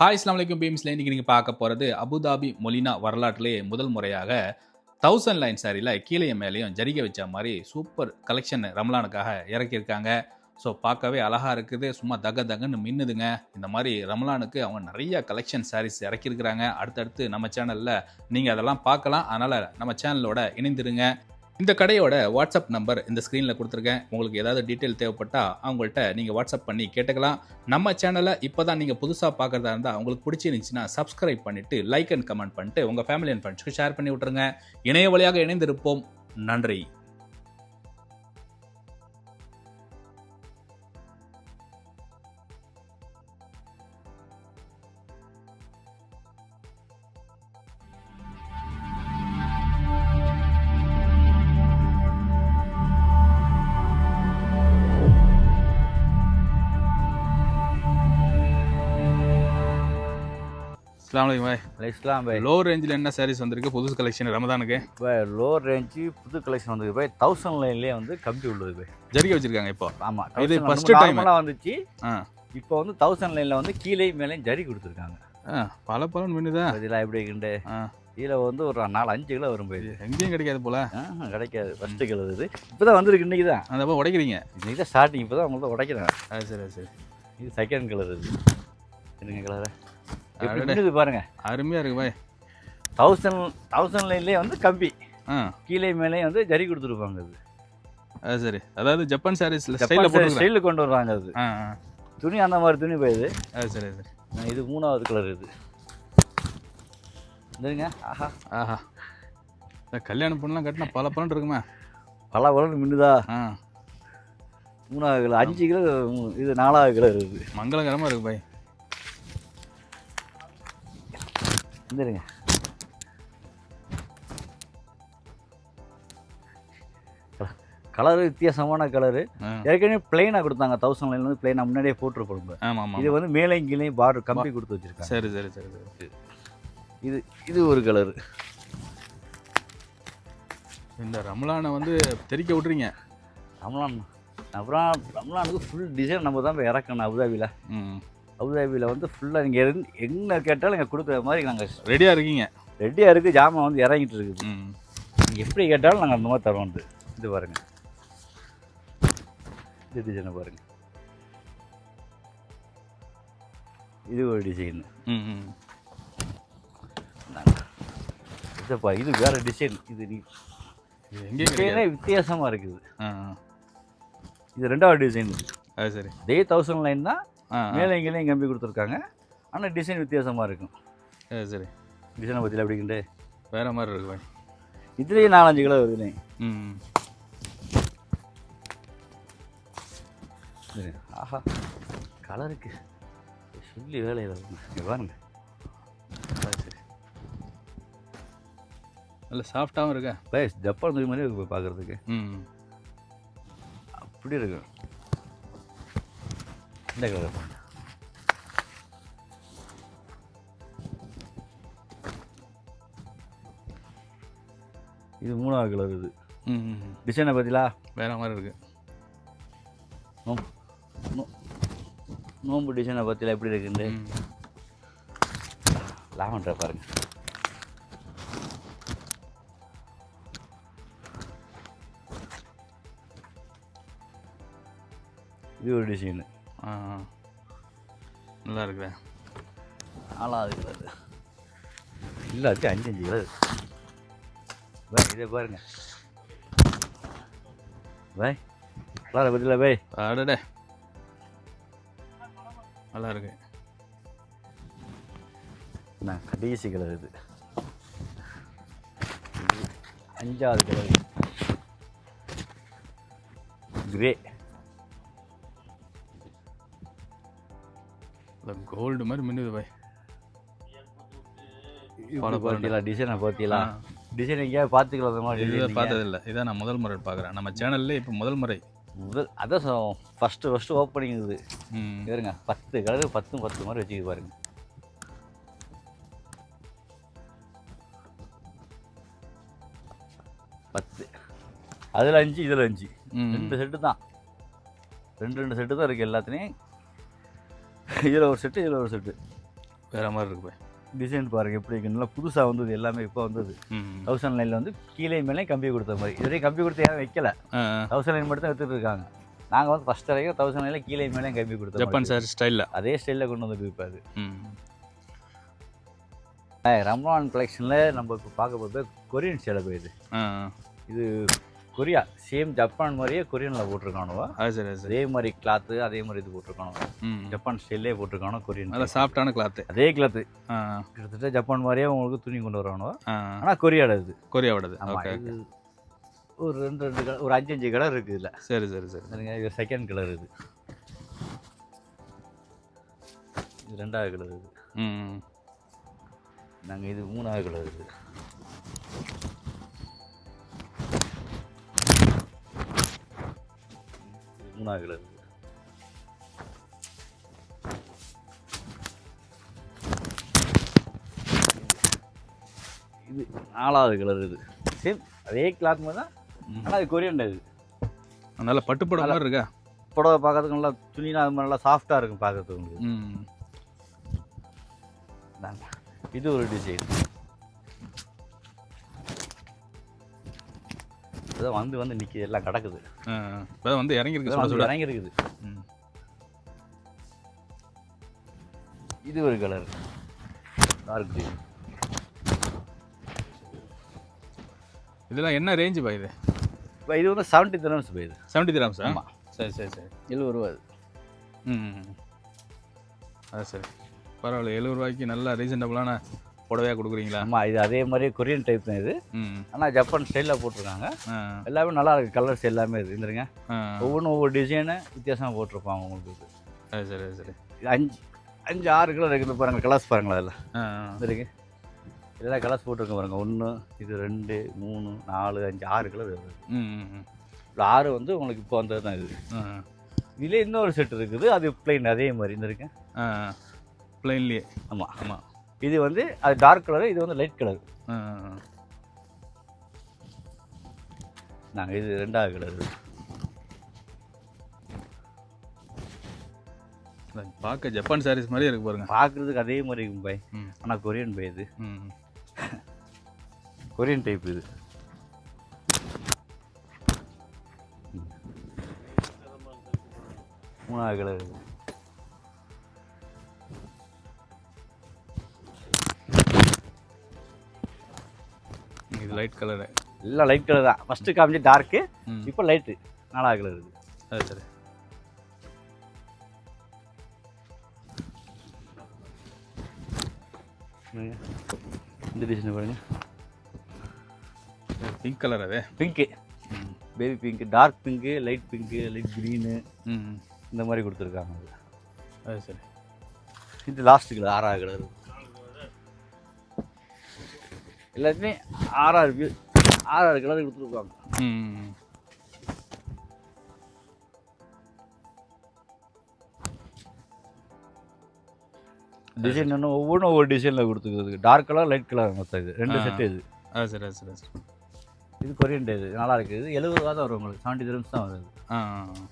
Hi இஸ்லாம் வலைக்கும் பீம்ஸ்ல இன்னைக்கு நீங்கள் பார்க்க போகிறது அபுதாபி மொலினா வரலாற்றிலேயே முதல் முறையாக தௌசண்ட் லைன் சாரியில் கீழே மேலேயும் ஜரிகை வச்ச மாதிரி சூப்பர் கலெக்ஷன் ரமலானுக்காக இறக்கியிருக்காங்க. ஸோ பார்க்கவே அழகாக இருக்குது. சும்மா தக தகன்னு மின்னுதுங்க. இந்த மாதிரி ரமலானுக்கு அவங்க நிறைய கலெக்ஷன் சாரீஸ் இறக்கியிருக்கிறாங்க. அடுத்தடுத்து நம்ம சேனலில் நீங்கள் அதெல்லாம் பார்க்கலாம். அதனால் நம்ம சேனலோட இணைந்துருங்க. இந்த கடையோட வாட்ஸ்அப் நம்பர் இந்த ஸ்க்ரீனில் கொடுத்துருக்கேன். உங்களுக்கு ஏதாவது டீட்டெயில் தேவைப்பட்டால் அவங்கள்ட்ட நீங்கள் வாட்ஸ்அப் பண்ணி கேட்டுக்கலாம். நம்ம சேனலை இப்போ தான் நீங்கள் புதுசாக பார்க்குறதா இருந்தால் உங்களுக்கு பிடிச்சிருந்துச்சுன்னா சப்ஸ்கிரைப் பண்ணிவிட்டு லைக் அண்ட் கமெண்ட் பண்ணிட்டு உங்கள் ஃபேமிலி அண்ட் ஃப்ரெண்ட்ஸ்க்கு ஷேர் பண்ணி விட்ருங்க இணைய வழியாக இணைந்திருப்போம். நன்றி. அஸ்லாம் பாய். இஸ்லாம் பை லோ ரேஞ்சில் என்ன சாரீஸ் வந்திருக்கு? புதுசு கலெக்ஷன் ரமதானுக்கு. இப்போ லோ ரேஞ்சு புது கலெக்ஷன் வந்தது போய். தௌசண்ட் லைன்லேயே வந்து கம்பி உள்ளது போய். ஜரிகை வச்சிருக்காங்க இப்போ. ஆமாம் இது time. டைமாக வந்துச்சு. இப்போ வந்து தௌசண்ட் லைனில் வந்து கீழே மேலேயும் ஜரி கொடுத்துருக்காங்க. பல பலன் மின்னுதா இதெல்லாம் எப்படி இருக்குண்டு கீழே வந்து ஒரு நாலு அஞ்சு கிலோ வரும் போய். எங்கேயும் கிடைக்காது போல. கிடைக்காது. ஃபஸ்ட்டு கிலோ இது. இப்போ தான் வந்திருக்கு இன்றைக்கி தான். அந்த அப்போ உடைக்கிறீங்க. இன்றைக்கி தான் ஸ்டார்டிங் இப்போ தான் உங்கள்ட்ட உடைக்கிறேன். சரி சரி. இது செகண்ட் கலர் இது. என்னங்க கலரு. எப்படி பாருங்க. அருமையாக இருக்கு பாய். தௌசண்ட் தௌசண்ட் லைன்லேயே வந்து கம்பி. ஆ. கீழே மேலேயும் வந்து ஜரி கொடுத்துருப்பாங்க அது. அது சரி. அதாவது ஜப்பான் சாரீஸ்ல ஸ்டைலில் ஸ்டைலில் கொண்டு வருவாங்க அது. துணி அந்த மாதிரி துணி போயிடுது அது சரி சரி. இது மூணாவது கலர் இது. இதுங்க ஆஹா. ஆஹா. இந்த கல்யாணம் பொண்ணுலாம் கட்டினா பல பலன் இருக்குமே. பல கலர் மின்னுதா? ஆ. மூணாவது கலர் அஞ்சு கிலோ இது நாலாவது கலர் இது. மங்களகரமாக இருக்கு பாய். வந்துருங்க. கலர் வித்தியாசமான கலரு. ஏற்கனவே பிளெயினாக கொடுத்தாங்க தௌசண்ட் லைன் வந்து பிளெயினாக முன்னாடியே போட்டிருப்போம் இது வந்து மேலே கீழே பார்டர் கம்பி கொடுத்து வச்சிருக்காங்க. சரி சரி சரி சரி இது இது ஒரு கலர். இந்த ரமலானை வந்து தெரிக்க விட்றீங்க ரம்லான் அப்புறம் ரம்லானுக்கு ஃபுல் டிசைன் நம்ம தான் போய் இறக்கணும் அபுதாபியில் ம். அபுதாபியில் வந்து ஃபுல்லாக நீங்கள் இருந்து எங்கே கேட்டாலும் இங்கே கொடுக்குற மாதிரி நாங்கள் ரெடியாக இருக்கீங்க? ரெடியாக இருக்குது ஜாமான் வந்து இறங்கிட்டு இருக்குது. நீங்கள் எப்படி கேட்டாலும் நாங்கள் அந்த மாதிரி தரோம் இது பாருங்க. இது டிசைனை பாருங்க. இது ஒரு டிசைன் இதுப்பா இது வேற டிசைன் இது நீ டிசைனே வித்தியாசமாக இருக்குது. இது ரெண்டாவது டிசைன் அது சரி. அதே தௌசண்ட் லைன் தான். மேலே எங்கேயும் கம்பி கொடுத்துருக்காங்க. ஆனால் டிசைன் வித்தியாசமாக இருக்கும். சரி. டிசைனை பற்றியில் அப்படிங்கிட்டு வேற மாதிரி இருக்கு பாய் இதுலேயே நாலஞ்சு கிலோ வருதுண்ணே ம். சரி. ஆஹா. கலருக்கு சொல்லி வேலையில் இங்கே பாருங்க. சரி. நல்ல சாஃப்டாகவும் இருக்கா? பே ஜப்பான் துணி மாதிரி இருக்கு பார்க்குறதுக்கு ம் அப்படி இருக்கும் பாருங்க இது மூணாவது கலர் இது. டிசைனை பார்த்தீங்களா வேற மாதிரி இருக்கு நோம்பு டிசைனை பார்த்தீங்களா எப்படி இருக்குன்னு. லாவண்டர் பாருங்க இது ஒரு டிசைனு. நல்லா இருக்குதா நாலாவது கலர் இல்லாட்டி அஞ்சு அஞ்சு கலர் பை இதை பாருங்க. பை கலரை பற்றில பை அடடே. நல்லா இருக்கு நான் கடைசி கலர் இது. இது அஞ்சாவது கலர். கிரே. கோல்டு மாதிரி மின்னுது பாய். பார்த்தீங்களா டிசைனை பார்த்தீங்களா. டிசைன் எங்கேயாவது பார்த்துக்கலாம் இதை? பார்த்ததில்ல. இதான் நான் முதல் முறை பார்க்குறேன். நம்ம சேனல்ல இப்போ முதல் முறை. முதல் அதான் ஃபஸ்ட்டு ஃபஸ்ட்டு ஓப்பனிங் இது. இருங்க பத்து கலர் பத்தும் பத்து மாதிரி வச்சுக்க பாருங்க. பத்து. அதில் அஞ்சு இதில் அஞ்சு. ரெண்டு செட்டு தான். ரெண்டு ரெண்டு செட்டு தான் இருக்குது எல்லாத்துலேயும். இதில் ஒரு செட்டு இதில் ஒரு செட்டு வேற மாதிரி இருக்கு டிசைன் பாருங்கள் எப்படி இருக்கு. நல்லா புதுசாக வந்தது எல்லாமே இப்போ வந்தது. தௌசண்ட் லைனில் வந்து கீழே மேலே கம்பி கொடுத்த மாதிரி. இதுவரையும் கம்பி கொடுத்து யாரும் வைக்கல. தௌசண்ட் லைன் மட்டும் தான் எடுத்துகிட்டு இருக்காங்க. நாங்கள் வந்து ஃபஸ்ட் வரைக்கும் தௌசண்ட் லைனில் கீழே மேலே கம்பி கொடுத்த ஜப்பான். சார் ஸ்டைலில் அதே ஸ்டைலில் கொண்டு வந்து இப்போ அது ரம்லான் கலெக்ஷனில் நம்ம இப்போ பார்க்க போகிறது கொரியன் சேலை போயிது ஆ. இது கொரியா சேம் ஜப்பான் மாதிரியே கொரியனில் போட்டிருக்கானுவா. அது சரி அது சரி. அதே மாதிரி கிளாத்து அதே மாதிரி இது போட்டிருக்கானுவா. ஜப்பான் ஸ்டைல்லே போட்டிருக்கானோ கொரியன் நல்லா சாஃப்டான கிளாத்து அதே கிளாத்து கிட்டத்தட்ட ஜப்பான் மாதிரியே உங்களுக்கு துணி கொண்டு வருவானுவா ஆனால் கொரியாட இது. கொரியாவோடது. ஓகே ஒரு ரெண்டு ரெண்டு கலர் ஒரு அஞ்சு அஞ்சு கலர் இருக்குது இதில். சரி சரி சரி. சரிங்க இது செகண்ட் கலர் இது. இது ரெண்டாவது கலர் இது. நாங்கள் இது மூணாவது கலர் இது. கலர் இது நாலாவது கலர் இது. சேம் அதே கிளாத் மாதிரி தான். ஆனால் அது கொரியன் இது. நல்லா பட்டுப்பட மாதிரி இருக்கா? புடவை பார்க்கறதுக்கு நல்லா துணினா அது மாதிரி நல்லா சாஃப்டாக இருக்கும் பார்க்கறதுக்கு. இது ஒரு டிசைன் இதான் வந்து வந்து நிற்கிது எல்லாம் கிடக்குது. இப்போ வந்து இறங்கியிருக்கு இதெல்லாம் சுட வந்து சுட. இறங்கி இருக்குது ம். இது ஒரு கலர் டார்க் க்ரீன் இதெல்லாம் என்ன ரேஞ்சு பா இது? இப்போ இது வந்து செவன்ட்டி தினம்ஸ் போய் இது. செவன்ட்டி கிராம்ஸா ஆமா. சரி சரி சரி. எழுபது ரூபா இது ம் அது சரி. பரவாயில்ல எழுபது ரூபாய்க்கு நல்லா ரீசனபிளான புடவையாக கொடுக்குறீங்களா? ஆமாம் இது அதே மாதிரி கொரியன் டைப் தான் இது. ஆனால் ஜப்பான் ஸ்டைலில் போட்டிருக்காங்க. எல்லாமே நல்லா இருக்கு. கலர்ஸ் எல்லாமே இது. இருந்துருங்க ஒவ்வொன்றும் ஒவ்வொரு டிசைனு வித்தியாசமாக போட்டிருப்பாங்க உங்களுக்கு இது. சரி சரி. அஞ்சு அஞ்சு ஆறு கலர் இருக்குது பாருங்கள் கலர்ஸ் பாருங்களா அதில். ஆ இருக்கு இதெல்லாம் கலர்ஸ் போட்டிருக்க பாருங்க. ஒன்று இது ரெண்டு மூணு நாலு அஞ்சு ஆறு கலர் இந்த ஆறு வந்து உங்களுக்கு இப்போ வந்தது தான் இது. இதில் இன்னொரு செட் இருக்குது. அது பிளைன் அதே மாதிரி. ஆ பிளைன்லேயே ஆமாம் ஆமாம் இது வந்து அது டார்க் கலர் இது வந்து லைட் கலர் நாங்கள் இது ரெண்டாவது கலர் பார்க்க ஜப்பான் சாரீஸ் மாதிரியே இருக்கு பாருங்க. பார்க்குறதுக்கு அதே மாதிரி இருக்கும் பை ம். ஆனால் கொரியன் பை இது. ம் கொரியன் டைப் இது. மூணாவது கலர் இது லைட் கலரு எல்லாம் லைட் கலர் தான். ஃபஸ்ட்டு காமிச்சு டார்க்கு இப்போ லைட்டு நாலாவது கலர் அது சரி பாருங்க. இந்த டிசைன் பாருங்க. பிங்க் கலர் அது. Pink baby pink dark pink light pink light green இந்த மாதிரி கொடுத்துருக்காங்க. அது சரி. இது லாஸ்ட் கலர் ஆறாவது கலர் எல்லாத்துலேயும் ஆறாறு பி ஆறாறு கலர் கொடுத்துருக்காங்க. டிசைன் இன்னும் ஒவ்வொன்றும் ஒவ்வொரு டிசைனில் கொடுத்துருக்குது டார்க் கலர் லைட் கலர் மொத்தம் இது. ரெண்டு ஆ. செட்டு இது. அது சரி சரி சரி. இது கொரியன் டே இது. நல்லா இருக்குது. எழுபது ரூபா தான் வரும் உங்களுக்கு. செவன்ட்டி திரம்ஸ் தான் வருது ஆ ஆ, ஆ.